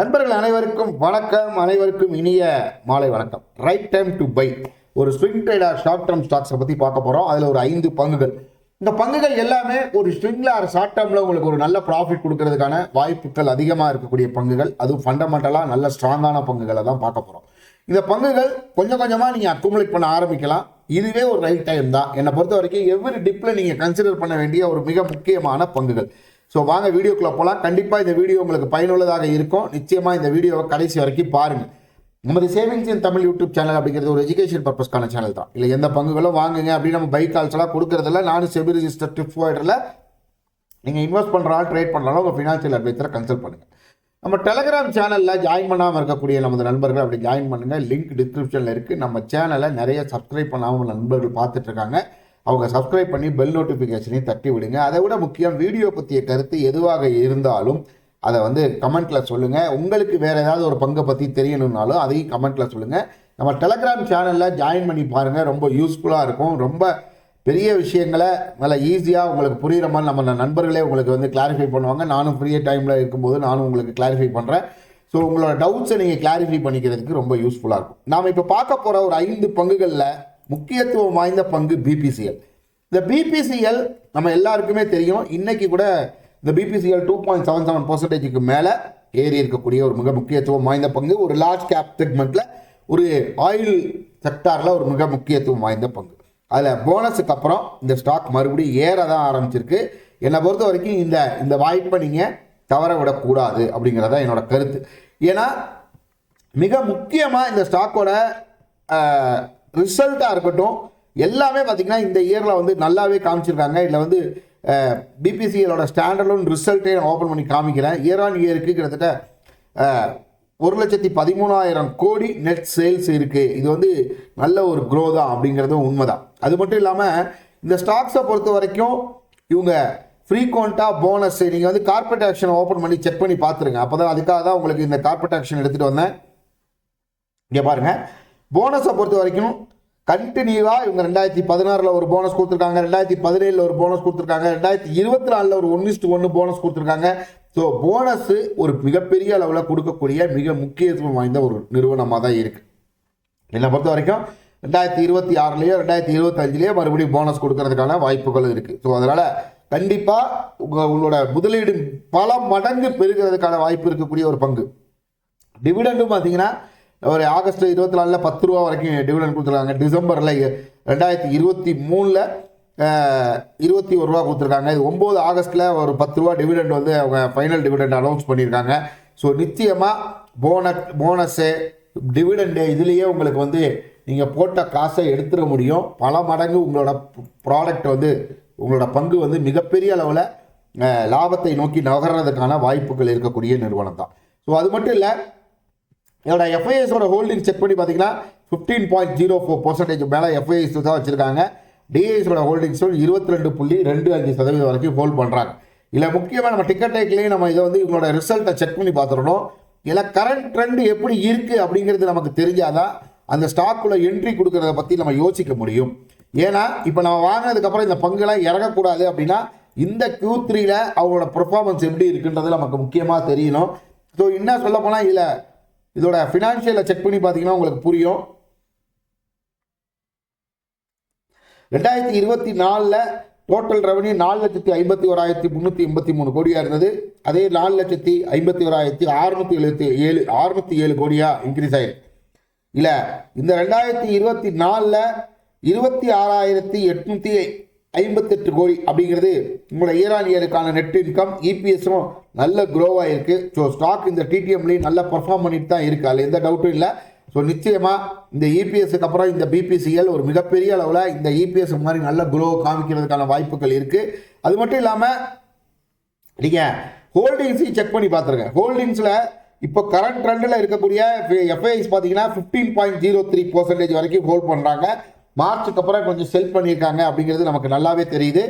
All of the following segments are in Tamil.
நண்பர்கள் அனைவருக்கும் வணக்கம். அனைவருக்கும் இனிய மாலை வணக்கம். ரைட் டைம் டு பை ஒரு ஸ்விங் ட்ரேடர் ஷார்ட் டேர்ம் ஸ்டாக்ஸை பற்றி பார்க்க போகிறோம் அதில் ஒரு ஐந்து பங்குகள். இந்த பங்குகள் எல்லாமே ஒரு ஸ்விங்கில் ஒரு ஷார்ட் டேர்மில் உங்களுக்கு ஒரு நல்ல ப்ராஃபிட் கொடுக்கறதுக்கான வாய்ப்புகள் அதிகமாக இருக்கக்கூடிய பங்குகள். அதுவும் ஃபண்டமெண்டலாக நல்ல ஸ்ட்ராங்கான பங்குகளை தான் பார்க்க போகிறோம் இந்த பங்குகள் கொஞ்சம் கொஞ்சமாக நீங்கள் அக்குமுலேட் பண்ண ஆரம்பிக்கலாம். இதுவே ஒரு ரைட் டைம் தான். என்னை பொறுத்த வரைக்கும் எவ்ரி டிப்பில் நீங்கள் கன்சிடர் பண்ண வேண்டிய ஒரு மிக முக்கியமான பங்குகள். ஸோ வாங்க வீடியோக்குள்ளே போகலாம் கண்டிப்பாக இந்த வீடியோ உங்களுக்கு பயனுள்ளதாக இருக்கும். நிச்சயமாக இந்த வீடியோவை கடைசி வரைக்கும் பாருங்கள் நமது savings in Tamil YouTube channel அப்படிங்கிறது ஒரு எஜுகேஷன் பர்பஸ்க்கான சேனல் தான். இல்லை எந்த பங்குகளும் வாங்குங்க அப்படின்னு நம்ம பைக் கால்ஸ்லாம் கொடுக்குறதில்ல. நானும் செபி ரிஜிஸ்டர் டிப்ஸ் ப்ரொவைடரில் நீங்கள் இன்வெஸ்ட் பண்ணுறாலும் ட்ரேட் பண்ணாலும் உங்கள் ஃபினான்ஷியல் அட்வைசரை கன்சல்ட் பண்ணுங்கள் நம்ம டெலகிராம் சேனலில் ஜாயின் பண்ணாமல் இருக்கக்கூடிய நமது நண்பர்கள் அப்படி ஜாயின் பண்ணுங்கள் லிங்க் டிஸ்கிரிப்ஷனில் இருக்குது நம்ம சேனலை நிறைய சப்ஸ்கிரைப் பண்ணாமல் நண்பர்கள் பார்த்துட்ருக்காங்க அவங்க சப்ஸ்கிரைப் பண்ணி பெல் நோட்டிஃபிகேஷனையும் தட்டி விடுங்க. அதை விட முக்கியம் வீடியோ பற்றிய கருத்து எதுவாக இருந்தாலும் அதை வந்து கமெண்ட்டில் சொல்லுங்கள் உங்களுக்கு வேறு ஏதாவது ஒரு பங்கை பற்றி தெரியணும்னாலும் அதையும் கமெண்ட்டில் சொல்லுங்கள் நம்ம டெலகிராம் சேனலில் ஜாயின் பண்ணி பாருங்கள் ரொம்ப யூஸ்ஃபுல்லாக இருக்கும். ரொம்ப பெரிய விஷயங்களை நல்லா ஈஸியாக உங்களுக்கு புரிகிற மாதிரி நம்ம நண்பர்களே உங்களுக்கு வந்து கிளாரிஃபை பண்ணுவாங்க. நானும் ஃப்ரீ டைமில் இருக்கும்போது நானும் உங்களுக்கு கிளாரிஃபை பண்ணுறேன் ஸோ உங்களோட டவுட்ஸை நீங்கள் கிளாரிஃபை பண்ணிக்கிறதுக்கு ரொம்ப யூஸ்ஃபுல்லாக இருக்கும். நாம் இப்போ பார்க்க போகிற ஒரு ஐந்து பங்குகளில் முக்கியத்துவம் வாய்ந்த பங்கு பிபிசிஎல் இந்த பிபிசிஎல் நம்ம எல்லாருக்குமே தெரியும். இன்னைக்கு கூட இந்த BPCL two point seven seven பர்சன்டேஜுக்கு மேலே ஏறி இருக்கக்கூடிய ஒரு மிக முக்கியத்துவம் வாய்ந்த பங்கு. ஒரு லார்ஜ் கேப் செக்மெண்ட்டில் ஒரு ஆயில் செக்டாரில் ஒரு மிக முக்கியத்துவம் வாய்ந்த பங்கு. அதில் போனஸுக்கு அப்புறம் இந்த ஸ்டாக் மறுபடியும் ஏற தான் ஆரம்பிச்சிருக்கு. என்னை பொறுத்த வரைக்கும் இந்த இந்த வாய்ப்பை நீங்கள் தவற விடக்கூடாது அப்படிங்கிறத என்னோட கருத்து. ஏன்னா மிக முக்கியமாக இந்த ஸ்டாக்கோட ரிசல்ட்டாக இருக்கட்டும் எல்லாமே பார்த்திங்கன்னா இந்த இயரில் வந்து நல்லாவே காமிச்சிருக்காங்க. இதில் வந்து பிபிசிஎலோட ஸ்டாண்டர்டும் ரிசல்ட்டே நான் ஓப்பன் பண்ணி காமிக்கிறேன் இயர் ஆன் இயருக்கு கிட்டத்தட்ட ஒரு லட்சத்தி பதிமூணாயிரம் கோடி நெட் சேல்ஸ் இருக்குது இது வந்து நல்ல ஒரு க்ரோ தான் அப்படிங்கிறதும் உண்மைதான். அது மட்டும் இல்லாமல் இந்த ஸ்டாக்ஸை பொறுத்த வரைக்கும் இவங்க ஃப்ரீக்வெண்ட்டாக போனஸ் நீங்கள் வந்து கார்பரேட் ஆக்ஷனை ஓப்பன் பண்ணி செக் பண்ணி பார்த்துருங்க. அப்போ தான் அதுக்காக தான் உங்களுக்கு இந்த கார்பரேட் ஆக்ஷன் எடுத்துகிட்டு வந்தேன். இங்கே பாருங்க. போனஸை பொறுத்த வரைக்கும் கண்டினியூவாக இவங்க ரெண்டாயிரத்தி பதினாறில் ஒரு போனஸ் கொடுத்துருக்காங்க ரெண்டாயிரத்தி பதினேழில் ஒரு போனஸ் கொடுத்துருக்காங்க ரெண்டாயிரத்தி இருபத்தி நாலில் ஒரு ஒன்று ஒன்று போனஸ் கொடுத்துருக்காங்க. ஸோ போனஸ் ஒரு மிகப்பெரிய அளவில் கொடுக்கக்கூடிய மிக முக்கியத்துவம் வாய்ந்த ஒரு நிறுவனமாக தான் இருக்குது என்னை பொறுத்த வரைக்கும் ரெண்டாயிரத்தி இருபத்தி ஆறுலேயோ ரெண்டாயிரத்தி இருபத்தஞ்சிலேயோ மறுபடியும் போனஸ் கொடுக்கறதுக்கான வாய்ப்புகள் இருக்குது ஸோ அதனால் கண்டிப்பாக உங்கள் உங்களோட முதலீடு பல மடங்கு பெருகிறதுக்கான வாய்ப்பு இருக்கக்கூடிய ஒரு பங்கு. டிவிடெண்டும் பார்த்தீங்கன்னா ஒரு ஆகஸ்ட் இருபத்தி நாலில் பத்து ரூபா வரைக்கும் டிவிடன் கொடுத்துருக்காங்க. டிசம்பரில் ரெண்டாயிரத்தி இருபத்தி மூணில் இருபத்தி ஒரு ரூபா கொடுத்துருக்காங்க. இது ஒம்பது ஆகஸ்ட்டில் ஒரு பத்து ரூபா டிவிடெண்ட் வந்து அவங்க ஃபைனல் டிவிடெண்ட் அனௌன்ஸ் பண்ணியிருக்காங்க. ஸோ நிச்சயமாக போனஸ் போனஸு டிவிடெண்டு இதுலேயே உங்களுக்கு வந்து நீங்கள் போட்ட காசை எடுத்துட முடியும். பல மடங்கு உங்களோட ப்ராடக்ட் வந்து உங்களோட பங்கு வந்து மிகப்பெரிய அளவில் லாபத்தை நோக்கி நகர்றதுக்கான வாய்ப்புகள் இருக்கக்கூடிய நிறுவனம் தான். ஸோ அது மட்டும் இல்லை இதோட எஃப்ஐஎஸோட ஹோல்டிங் செக் பண்ணி பார்த்தீங்கன்னா fifteen point zero four percentage மேலே எஃப்ஐஎஸ் தான் வச்சுருக்காங்க. டிஐஎஸோட ஹோல்டிங்ஸ் இருபத்தி ரெண்டு புள்ளி ரெண்டு அஞ்சு சதவீதம் வரைக்கும் ஹோல்ட் பண்ணுறாங்க இல்லை முக்கியமாக நம்ம டிக்கெட் டேக்லேயும் நம்ம இதை வந்து இவங்களோட ரிசல்ட்டை செக் பண்ணி பார்த்துடணும். இதில் கரண்ட் ட்ரெண்ட் எப்படி இருக்குது அப்படிங்கிறது நமக்கு தெரிஞ்சாதான் அந்த ஸ்டாக்குள்ள என்ட்ரி கொடுக்கறத பற்றி நம்ம யோசிக்க முடியும். ஏன்னா இப்போ நம்ம வாங்கினதுக்கப்புறம் இந்த பங்குலாம் இறங்கக்கூடாது அப்படின்னா இந்த கியூ த்ரீல அவங்களோட பர்ஃபார்மன்ஸ் எப்படி இருக்குன்றது நமக்கு முக்கியமாக தெரியணும். ஸோ என்ன சொல்ல போனால் இதில் இதோட ஃபினான்ஷியலை செக் பண்ணி பார்த்தீங்கன்னா உங்களுக்கு புரியும். ரெண்டாயிரத்தி இருபத்தி நாலில் டோட்டல் ரெவன்யூ நாலு லட்சத்தி ஐம்பத்தி ஓராயிரத்தி முந்நூற்றி எண்பத்தி மூணு கோடியாக இருந்தது. அதே நாலு லட்சத்தி ஐம்பத்தி ஓராயிரத்தி அறுநூற்றி எழுபத்தி ஏழு அறுநூத்தி ஏழு கோடியாக இன்க்ரீஸ் ஆயிருக்கு. இல்லை இந்த ரெண்டாயிரத்தி இருபத்தி நாலில் இருபத்தி ஆறாயிரத்தி எட்நூற்றி ஐம்பத்தெட்டு கோடி அப்படிங்கிறது உங்களோட ஈரானியருக்கான நெட் இன்கம் இபிஎஸும் நல்ல க்ரோவாக இருக்குது ஸோ ஸ்டாக் இந்த டிடிஎம்லேயும் நல்ல பர்ஃபார்ம் பண்ணிட்டு தான் இருக்குது அதில் எந்த டவுட்டும் இல்லை. ஸோ நிச்சயமாக இந்த இபிஎஸ்க்கு அப்புறம் இந்த பிபிசிஎல் ஒரு மிகப்பெரிய அளவில் இந்த இபிஎஸ் மாதிரி நல்ல க்ரோ காமிக்கிறதுக்கான வாய்ப்புகள் இருக்குது அது மட்டும் இல்லாமல் நீங்கள் ஹோல்டிங்ஸையும் செக் பண்ணி பார்த்துருங்க ஹோல்டிங்ஸில் இப்போ கரண்ட் ட்ரெண்டில் இருக்கக்கூடிய எஃப்ஐஎஸ் பார்த்தீங்கன்னா fifteen point zero three percentage வரைக்கும் ஹோல்ட் பண்ணுறாங்க மார்ச்சுக்கு அப்புறம் கொஞ்சம் செல் பண்ணியிருக்காங்க அப்படிங்கிறது நமக்கு நல்லாவே தெரியுது.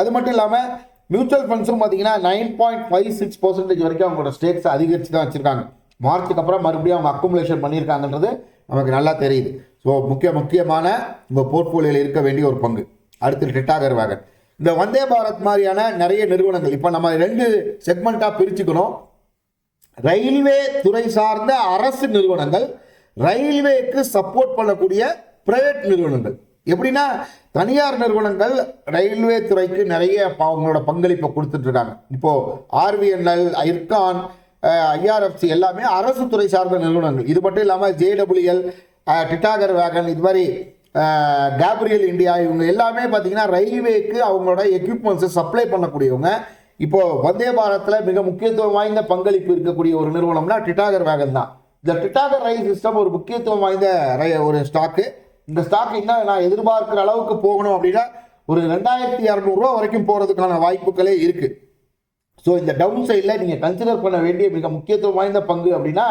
அது மட்டும் இல்லாமல் மியூச்சுவல் ஃபண்ட்ஸும் பார்த்தீங்கன்னா nine point five six percentage வரைக்கும் அவங்களோட ஸ்டேக்ஸ் அதிகரித்து தான் வச்சுருக்காங்க. மார்ச்சுக்கு அப்புறம் மறுபடியும் அவங்க அக்குமுலேஷன் பண்ணியிருக்காங்கன்றது நமக்கு நல்லா தெரியுது. ஸோ முக்கிய முக்கியமான உங்கள் போர்ட்ஃபோலியோவில் இருக்க வேண்டிய ஒரு பங்கு. அடுத்து டெட்டாகர் வேகன் இந்த வந்தே பாரத் மாதிரியான நிறைய நிறுவனங்கள் இப்போ நம்ம ரெண்டு செக்மெண்ட்டாக பிரிச்சுக்கணும். ரயில்வே துறை சார்ந்த அரசு நிறுவனங்கள் ரயில்வேக்கு சப்போர்ட் பண்ணக்கூடிய பிரைவேட் நிறுவனங்கள். எப்படின்னா தனியார் நிறுவனங்கள் ரயில்வே துறைக்கு நிறைய அவங்களோட பங்களிப்பை கொடுத்துட்ருக்காங்க இப்போது இப்போ ஆர்விஎன்எல் ஐர்கான் ஐஆர்எஃப்சி எல்லாமே அரசு துறை சார்ந்த நிறுவனங்கள். இது மட்டும் இல்லாமல் ஜேடபிள்யூஎல் டிட்டாகர் வேகன் இது மாதிரி கேப்ரியல் இந்தியா இவங்க எல்லாமே பார்த்தீங்கன்னா ரயில்வேக்கு அவங்களோட எக்யூப்மெண்ட்ஸை சப்ளை பண்ணக்கூடியவங்க. இப்போது வந்தே பாரத்தில் மிக முக்கியத்துவம் வாய்ந்த பங்களிப்பு இருக்கக்கூடிய ஒரு நிறுவனம்னா டிட்டாகர் வேகன் தான். இந்த டிட்டாகர் ரயில் சிஸ்டம் ஒரு முக்கியத்துவம் வாய்ந்த ரை- ஒரு ஸ்டாக்கு இந்த ஸ்டாக் இன்னும் நான் எதிர்பார்க்குற அளவுக்கு போகணும் அப்படின்னா ஒரு ரெண்டாயிரத்தி இரநூறுவா வரைக்கும் போகிறதுக்கான வாய்ப்புகளே இருக்குது ஸோ இந்த டவுன் சைடில் நீங்கள் கன்சிடர் பண்ண வேண்டிய மிக முக்கியத்துவம் வாய்ந்த பங்கு அப்படின்னா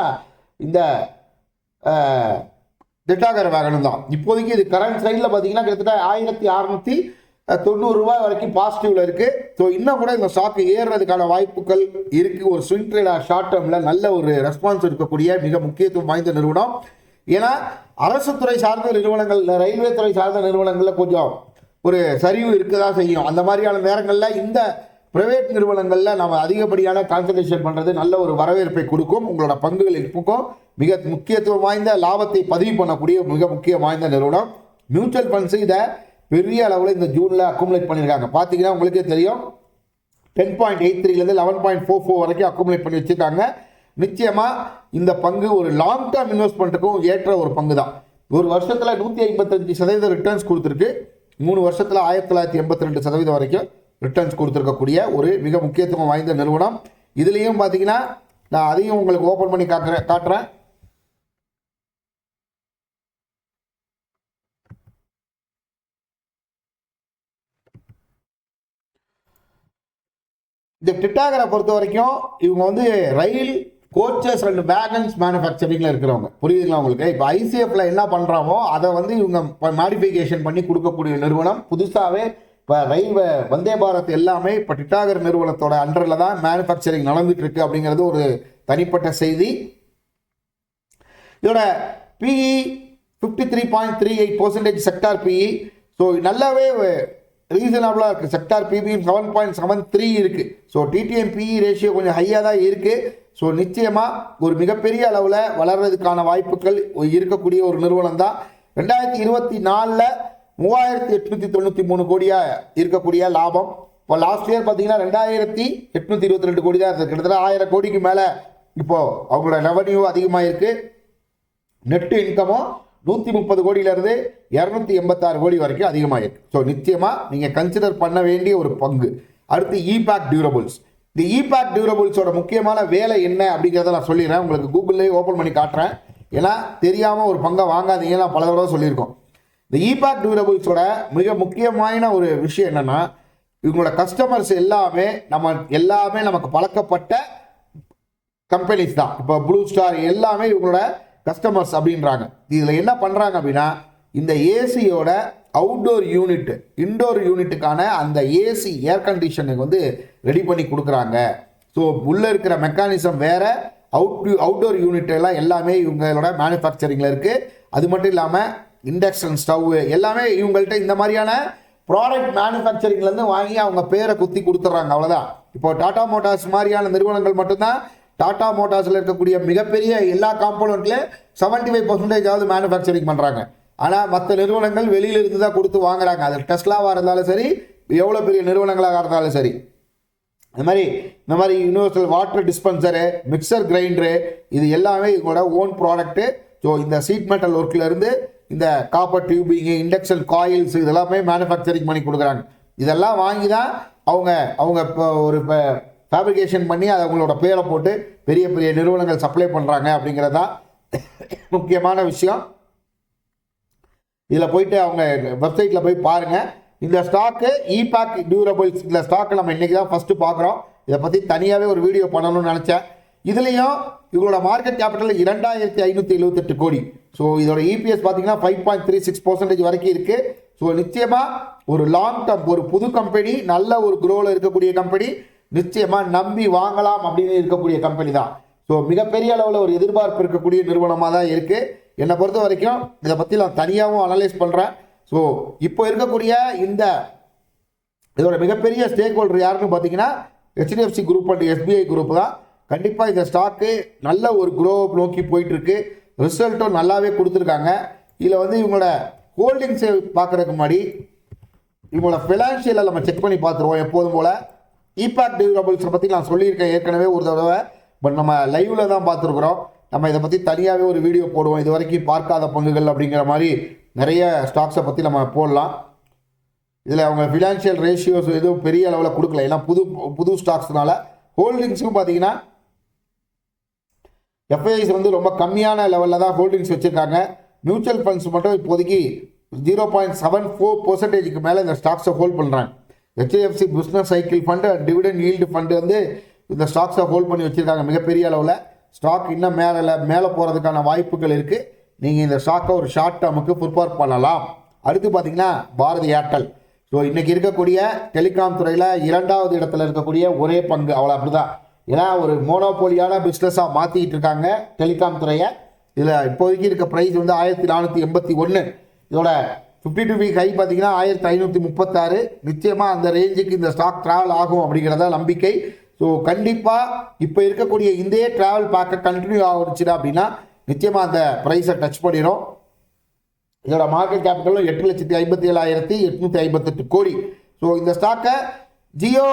இந்த திட்டாகர வாகனம் தான். இப்போதைக்கு இது கரண்ட் சைடில் பார்த்தீங்கன்னா கிட்டத்தட்ட ஆயிரத்தி அறநூற்றி தொண்ணூறு ரூபாய் வரைக்கும் பாசிட்டிவ்ல இருக்குது ஸோ இன்னும் கூட இந்த ஸ்டாக்கு ஏறுறதுக்கான வாய்ப்புகள் இருக்குது ஒரு ஸ்விங் ட்ரேடாக ஷார்ட் டேர்மில் நல்ல ஒரு ரெஸ்பான்ஸ் இருக்கக்கூடிய மிக முக்கியத்துவம் வாய்ந்த நிறுவனம். ஏன்னா அரசு துறை சார்ந்த நிறுவனங்கள் ரயில்வே துறை சார்ந்த நிறுவனங்களில் கொஞ்சம் ஒரு சரிவு இருக்க தான் செய்யும். அந்த மாதிரியான நேரங்களில் இந்த பிரைவேட் நிறுவனங்களில் நம்ம அதிகப்படியான கான்சன்ட்ரேஷன் பண்ணுறது நல்ல ஒரு வரவேற்பை கொடுக்கும். உங்களோட பங்குகள் இருக்கும். மிக முக்கியத்துவம் வாய்ந்த லாபத்தை பதிவு பண்ணக்கூடிய மிக முக்கிய வாய்ந்த நிறுவனம். மியூச்சுவல் ஃபண்ட்ஸு இதை பெரிய அளவில் இந்த ஜூனில் அக்குமுலேட் பண்ணியிருக்காங்க பார்த்தீங்கன்னா உங்களுக்கே தெரியும். டென் பாயிண்ட் எயிட் த்ரீலேருந்து லெவன் பாயிண்ட் ஃபோர் ஃபோர் வரைக்கும் அக்குமுலேட் பண்ணி வச்சுருக்காங்க. நிச்சயமாக இந்த பங்கு ஒரு லாங் டேர்ம் இன்வெஸ்ட்மெண்ட்டுக்கும் ஏற்ற ஒரு பங்கு தான் ஒரு வருஷத்தில் நூற்றி ஐம்பத்தஞ்சு சதவீதம் ரிட்டர்ன்ஸ் கொடுத்துருக்கு. மூணு வருஷத்தில் ஆயிரத்தி தொள்ளாயிரத்தி எண்பத்தி ரெண்டு சதவீதம் வரைக்கும் ரிட்டர்ன்ஸ் கொடுத்துருக்கக்கூடிய ஒரு மிக முக்கியத்துவம் வாய்ந்த நிறுவனம். இதுலேயும் பார்த்தீங்கன்னா நான் அதையும் உங்களுக்கு ஓப்பன் பண்ணி காட்டுறேன் காட்டுறேன். இந்த டிட்டாகரை பொறுத்த வரைக்கும் இவங்க வந்து ரயில் கோச்சஸ் அண்ட் வேகன்ஸ் மேனுஃபேக்சரிங்கில் இருக்கிறவங்க. புரியுதுங்களா உங்களுக்கு? இப்போ ஐசிஎஃப்ல என்ன பண்ணுறாமோ அதை வந்து இவங்க மாடிஃபிகேஷன் பண்ணி கொடுக்கக்கூடிய நிறுவனம் புதுசாகவே இப்போ ரயில்வே வந்தே பாரத் எல்லாமே இப்போ டிட்டாகர் நிறுவனத்தோட அண்டரில் தான் மேனுஃபேக்சரிங் நடந்துட்டு இருக்கு அப்படிங்கிறது ஒரு தனிப்பட்ட செய்தி. இதோட PE fifty three point three eight percentage sector PE so நல்லாவே ரீசனபிளாக இருக்குது sector BPM seven point seven three இருக்குது ஸோ டிடிஎம் பிஇ ரேஷியோ கொஞ்சம் ஹையாக தான் இருக்குது ஸோ நிச்சயமாக ஒரு மிகப்பெரிய அளவில் வளர்றதுக்கான வாய்ப்புகள் இருக்கக்கூடிய ஒரு நிறுவனம் தான். ரெண்டாயிரத்தி இருபத்தி நாலில் மூவாயிரத்தி எட்நூற்றி தொண்ணூற்றி மூணு கோடியாக இருக்கக்கூடிய லாபம். இப்போ லாஸ்ட் இயர் பார்த்தீங்கன்னா ரெண்டாயிரத்தி எட்நூற்றி இருபத்தி ரெண்டு கோடி தான் இருக்குது கிட்டத்தட்ட ஆயிரம் கோடிக்கு மேலே இப்போது அவங்களோட ரெவன்யூ அதிகமாக இருக்குது நெட்டு இன்கமும் நூற்றி முப்பது கோடியிலேருந்து இரநூத்தி எண்பத்தாறு கோடி வரைக்கும் அதிகமாகிருக்கு ஸோ நிச்சயமாக நீங்கள் கன்சிடர் பண்ண வேண்டிய ஒரு பங்கு. அடுத்து இபேக் டியூரபிள்ஸ் இந்த இபேக் டியூரபிள்ஸோட முக்கியமான வேலை என்ன அப்படிங்கிறத நான் சொல்லிடுறேன். உங்களுக்கு கூகுள்லேயே ஓப்பன் பண்ணி காட்டுறேன். ஏன்னா தெரியாமல் ஒரு பங்கை வாங்காதீங்க நான் பல தடவை சொல்லியிருக்கோம். இந்த இபேக் டியூரபிள்ஸோட மிக முக்கியமான ஒரு விஷயம் என்னென்னா இவங்களோட கஸ்டமர்ஸ் எல்லாமே நம்ம எல்லாமே நமக்கு பழக்கப்பட்ட கம்பெனிஸ் தான். இப்போ ப்ளூ ஸ்டார் எல்லாமே இவங்களோட கஸ்டமர்ஸ் அப்படின்றாங்க. இதில் என்ன பண்ணுறாங்க அப்படின்னா இந்த ஏசியோட அவுட்டோர் யூனிட் இன்டோர் யூனிட்டுக்கான அந்த ஏசி ஏர் கண்டிஷனுக்கு வந்து ரெடி பண்ணி கொடுக்குறாங்க. ஸோ உள்ளே இருக்கிற மெக்கானிசம் வேறு அவுட் அவுட்டோர் யூனிட் எல்லாம் எல்லாமே இவங்களோட மேனுஃபேக்சரிங்கில் இருக்குது அது மட்டும் இல்லாமல் இண்டக்ஷன் ஸ்டவ் எல்லாமே இவங்கள்ட்ட இந்த மாதிரியான ப்ராடக்ட் மேனுஃபேக்சரிங்லேருந்து வாங்கி அவங்க பேரை குத்தி கொடுத்துட்றாங்க. அவ்வளோதான் இப்போ டாடா மோட்டார்ஸ் மாதிரியான நிறுவனங்கள் மட்டும்தான் டாடா மோட்டார்ஸில் இருக்கக்கூடிய மிகப்பெரிய எல்லா காம்போனண்ட்லேயும் செவன்ட்டி ஃபைவ் பர்சன்டேஜாவது மேனுஃபேக்சரிங் பண்ணுறாங்க ஆனால் மற்ற நிறுவனங்கள் வெளியில் இருந்து தான் கொடுத்து வாங்குறாங்க. அது டெஸ்லாவாக இருந்தாலும் சரி எவ்வளோ பெரிய நிறுவனங்களாக இருந்தாலும் சரி. இந்த மாதிரி இந்த மாதிரி universal water dispenser mixer grinder இது எல்லாமே இதோட ஓன் ப்ராடக்ட்டு ஸோ இந்த சீட் மெட்டல் ஒர்க்லேருந்து இந்த காப்பர் டியூபிங்கு இண்டக்ஷன் காயில்ஸ் இதெல்லாமே மேனுஃபேக்சரிங் பண்ணி கொடுக்குறாங்க. இதெல்லாம் வாங்கி தான் அவங்க அவங்க இப்போ ஒரு இப்போ ஃபேப்ரிகேஷன் பண்ணி அதை அவங்களோட பேரை போட்டு பெரிய பெரிய நிறுவனங்கள் சப்ளை பண்ணுறாங்க அப்படிங்கிறது தான் முக்கியமான விஷயம். இதில் போயிட்டு அவங்க வெப்சைட்டில் போய் பாருங்கள் இந்த ஸ்டாக்கு இபேக் டியூரபிள்ஸ் இந்த ஸ்டாக்கை நம்ம இன்றைக்கி தான் ஃபஸ்ட்டு பார்க்குறோம் இதை பற்றி தனியாகவே ஒரு வீடியோ பண்ணணும்னு நினச்சேன். இதுலேயும் இவங்களோட மார்க்கெட் கேபிட்டல் இரண்டாயிரத்தி ஐநூற்றி எழுபத்தெட்டு கோடி. ஸோ இதோட இபிஎஸ் பார்த்தீங்கன்னா five point three six percentage வரைக்கும் இருக்குது ஸோ நிச்சயமாக ஒரு லாங் டர்ம் ஒரு புது கம்பெனி நல்ல ஒரு குரோவில் இருக்கக்கூடிய கம்பெனி நிச்சயமாக நம்பி வாங்கலாம் அப்படின்னு இருக்கக்கூடிய கம்பெனி தான். ஸோ மிகப்பெரிய அளவில் ஒரு எதிர்பார்ப்பு இருக்கக்கூடிய நிறுவனமாக தான் இருக்குது என்னை பொறுத்த வரைக்கும் இதை பற்றி நான் தனியாகவும் அனலைஸ் பண்ணுறேன் ஸோ இப்போ இருக்கக்கூடிய இந்த இதோட மிகப்பெரிய ஸ்டேக் ஹோல்டர் யாருன்னு பார்த்தீங்கன்னா HDFC group and SBI group தான். கண்டிப்பாக இந்த ஸ்டாக்கு நல்ல ஒரு குரோ நோக்கி போயிட்டுருக்கு. ரிசல்ட்டும் நல்லாவே கொடுத்துருக்காங்க. இதில் வந்து இவங்களோட ஹோல்டிங்ஸை பார்க்குறதுக்கு முன்னாடி இவங்களோட ஃபினான்ஷியலை நம்ம செக் பண்ணி பார்த்துருவோம் எப்போதும் போல். இபாக் டியூரபிள்ஸை பற்றி நான் சொல்லியிருக்கேன் ஏற்கனவே ஒரு தடவை. பட் நம்ம லைவில் தான் பார்த்துருக்குறோம். நம்ம இதை பற்றி தனியாகவே ஒரு வீடியோ போடுவோம். இது வரைக்கும் பார்க்காத பங்குகள் அப்படிங்கிற மாதிரி நிறைய ஸ்டாக்ஸை பற்றி நம்ம போடலாம். இதில் அவங்க ஃபினான்ஷியல் ரேஷியோஸ் எதுவும் பெரிய அளவில் கொடுக்கல. ஏன்னா புது புது ஸ்டாக்ஸ்னால ஹோல்டிங்ஸும் பார்த்தீங்கன்னா எஃப்ஐஸ் வந்து ரொம்ப கம்மியான லெவலில் தான் ஹோல்டிங்ஸ் வச்சுருக்காங்க. மியூச்சுவல் ஃபண்ட்ஸ் மட்டும் இப்போதைக்கு ஜீரோ பாயிண்ட் செவன் ஃபோர் பர்சன்டேஜுக்கு மேலே இந்த ஸ்டாக்ஸை ஹோல்ட் பண்ணுறாங்க HDFC business cycle fund dividend yield fund வந்து இந்த ஸ்டாக்ஸை ஹோல்ட் பண்ணி வச்சுருக்காங்க மிகப்பெரிய அளவில். ஸ்டாக் இன்னும் மேலே மேலே போகிறதுக்கான வாய்ப்புகள் இருக்குது நீங்கள் இந்த ஸ்டாக்கை ஒரு ஷார்ட் டேர்முக்கு ப்ரிப்பேர் பண்ணலாம். அடுத்து பார்த்தீங்கன்னா பாரதி ஏர்டெல் ஸோ இன்றைக்கி இருக்கக்கூடிய டெலிகாம் துறையில் இரண்டாவது இடத்துல இருக்கக்கூடிய ஒரே பங்கு அவ்வளோ அப்படிதான். ஏன்னா ஒரு மோனோபோலியான பிஸ்னஸாக மாற்றிக்கிட்டு இருக்காங்க டெலிகாம் துறையை. இதில் இப்போதைக்கு இருக்க ப்ரைஸ் வந்து ஆயிரத்தி நானூற்றி எண்பத்தி ஒன்று இதோட ஃபிஃப்டி டூ வீக் ஹை பார்த்தீங்கன்னா ஆயிரத்தி ஐநூற்றி முப்பத்தாறு. நிச்சயமாக அந்த ரேஞ்சுக்கு இந்த ஸ்டாக் ட்ராவல் ஆகும் அப்படிங்கிறதா நம்பிக்கை. ஸோ கண்டிப்பாக இப்போ இருக்கக்கூடிய இதே ட்ராவல் பார்க்க கண்டினியூ ஆகிடுச்சுடா அப்படின்னா நிச்சயமாக அந்த ப்ரைஸை டச் பண்ணிடும் இதோட மார்க்கெட் கேபிட்டலும் எட்டு லட்சத்தி ஐம்பத்தி ஏழாயிரத்தி எட்நூற்றி ஐம்பத்தெட்டு கோடி. ஸோ இந்த ஸ்டாக்கை ஜியோ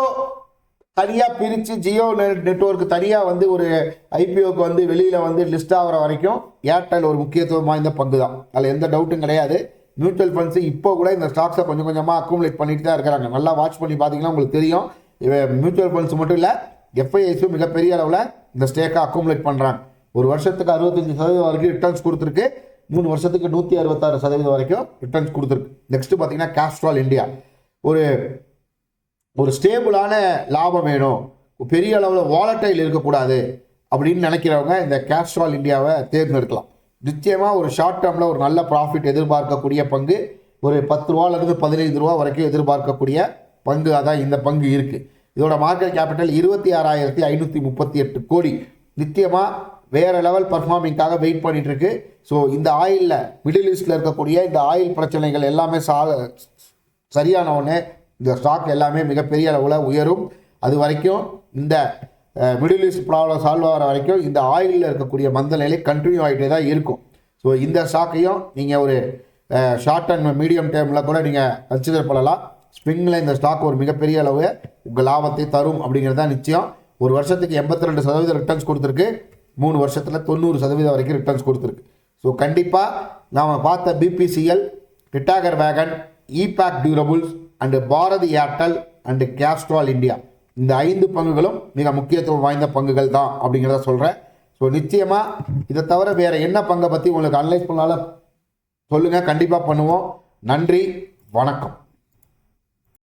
தனியாக பிரித்து ஜியோ நெட்ஒர்க் தனியாக வந்து ஒரு ஐபிஓக்கு வந்து வெளியில் வந்து லிஸ்ட் ஆகிற வரைக்கும் ஏர்டெல் ஒரு முக்கியத்துவம் வாய்ந்த பங்கு தான் அதில் எந்த டவுட்டும் கிடையாது. மியூச்சுவல் ஃபண்ட்ஸு இப்போ கூட இந்த ஸ்டாக்ஸை கொஞ்சம் கொஞ்சமாக அக்குமுலேட் பண்ணிட்டு தான் இருக்கிறாங்க. நல்லா வாட்ச் பண்ணி பார்த்தீங்கன்னா உங்களுக்கு தெரியும். மியூச்சுவல் ஃபண்ட்ஸ் மட்டும் இல்லை எஃப்ஐஎஸும் மிகப்பெரிய அளவில் இந்த ஸ்டேக்கை அக்குமுலேட் பண்ணுறாங்க ஒரு வருஷத்துக்கு அறுபத்தஞ்சு சதவீதம் வரைக்கும் ரிட்டர்ன்ஸ் கொடுத்துருக்கு. மூணு வருஷத்துக்கு நூற்றி அறுபத்தாறு சதவீதம் வரைக்கும் ரிட்டர்ன்ஸ் கொடுத்துருக்கு. நெக்ஸ்ட்டு பார்த்தீங்கன்னா கேஸ்ட்ரால் இந்தியா ஒரு ஒரு ஸ்டேபிளான லாபம் வேணும். பெரிய அளவில் வாலட்டைல் இருக்கக்கூடாது அப்படின்னு நினைக்கிறவங்க இந்த கேஸ்ட்ரால் இந்தியாவை தேர்ந்தெடுக்கலாம். நிச்சயமாக ஒரு ஷார்ட் டேர்மில் ஒரு நல்ல ப்ராஃபிட் எதிர்பார்க்கக்கூடிய பங்கு ஒரு பத்து ரூபாலேருந்து பதினைந்து ரூபா வரைக்கும் எதிர்பார்க்கக்கூடிய பங்கு அதான் இந்த பங்கு இருக்குது இதோட மார்க்கெட் கேபிட்டல் இருபத்தி ஆறாயிரத்தி ஐநூற்றி முப்பத்தி எட்டு கோடி. நிச்சயமாக வேறு லெவல் பர்ஃபார்மிங்காக வெயிட் பண்ணிகிட்ருக்கு ஸோ இந்த ஆயிலில் மிடில் ஈஸ்டில் இருக்கக்கூடிய இந்த ஆயில் பிரச்சனைகள் எல்லாமே சா சரியான உடனே இந்த ஸ்டாக் எல்லாமே மிகப்பெரிய அளவில் உயரும். அது வரைக்கும் இந்த மிடில் ஈஸ்ட் ப்ராப்ளம் சால்வ் ஆகிற வரைக்கும் இந்த ஆயிலில் இருக்கக்கூடிய மந்த நிலை கண்டினியூ ஆகிட்டே தான் இருக்கும். ஸோ இந்த ஸ்டாக்கையும் நீங்கள் ஒரு ஷார்ட் அண்ட் மீடியம் டேர்மில் கூட நீங்கள் கன்சிடர் பண்ணலாம். ஸ்ப்ரிங்கில் இந்த ஸ்டாக் ஒரு மிகப்பெரிய அளவு உங்கள் லாபத்தை தரும் அப்படிங்கிறது தான் நிச்சயம். ஒரு வருஷத்துக்கு எண்பத்தி ரெண்டு சதவீதம் ரிட்டர்ன்ஸ் கொடுத்துருக்கு. மூணு வருஷத்தில் தொண்ணூறு சதவீதம் வரைக்கும் ரிட்டர்ன்ஸ் கொடுத்துருக்கு. ஸோ கண்டிப்பாக நாம் பார்த்த BPCL Titagarh wagon EPACK durables and Bharti Airtel and Castrol India இந்த ஐந்து பங்குகளும் மிக முக்கியத்துவம் வாய்ந்த பங்குகள் தான் அப்படிங்கிறத சொல்கிறேன் ஸோ நிச்சயமாக இதை தவிர வேறு என்ன பங்கை பற்றி உங்களுக்கு அனலைஸ் பண்ணாலும் சொல்லுங்கள் கண்டிப்பாக பண்ணுவோம். நன்றி. வணக்கம்.